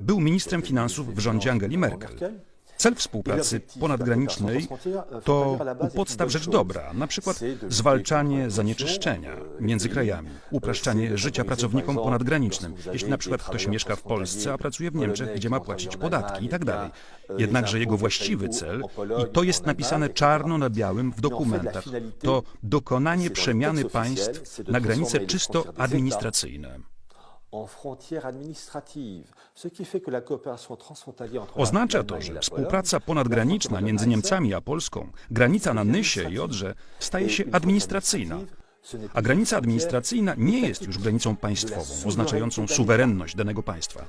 był ministrem finansów w rządzie Angeli Merkel. Cel współpracy ponadgranicznej to u podstaw rzecz dobra, na przykład zwalczanie zanieczyszczenia między krajami, upraszczanie życia pracownikom ponadgranicznym, jeśli na przykład ktoś mieszka w Polsce, a pracuje w Niemczech, gdzie ma płacić podatki i tak. Jednakże jego właściwy cel, i to jest napisane czarno na białym w dokumentach, to dokonanie przemiany państw na granice czysto administracyjne. Frontières administratives, ce qui fait que la coopération transfrontalière entre Oznacza to, że współpraca ponadgraniczna między Niemcami a Polską, granica na Nysie i Odrze, staje się administracyjna. A granica administracyjna nie jest już granicą państwową, oznaczającą suwerenność danego państwa.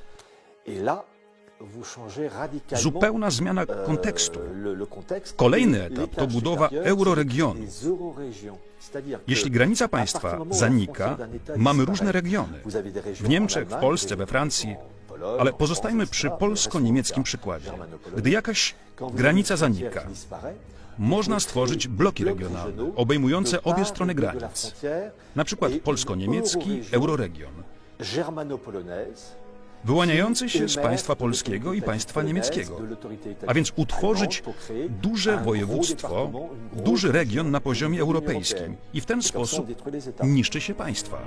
Et là, Zupełna zmiana euh, kontekstu. Kolejny etap to budowa euroregionu. Jeśli granica państwa zanika, mamy różne regiony. W Niemczech, w Polsce, we Francji, ale pozostajmy przy polsko-niemieckim przykładzie. Gdy jakaś granica zanika, można stworzyć bloki regionalne, obejmujące obie strony granic. Na przykład polsko-niemiecki euroregion, wyłaniający się z państwa polskiego i państwa niemieckiego. A więc utworzyć duże województwo, duży region na poziomie europejskim. I w ten sposób niszczy się państwa.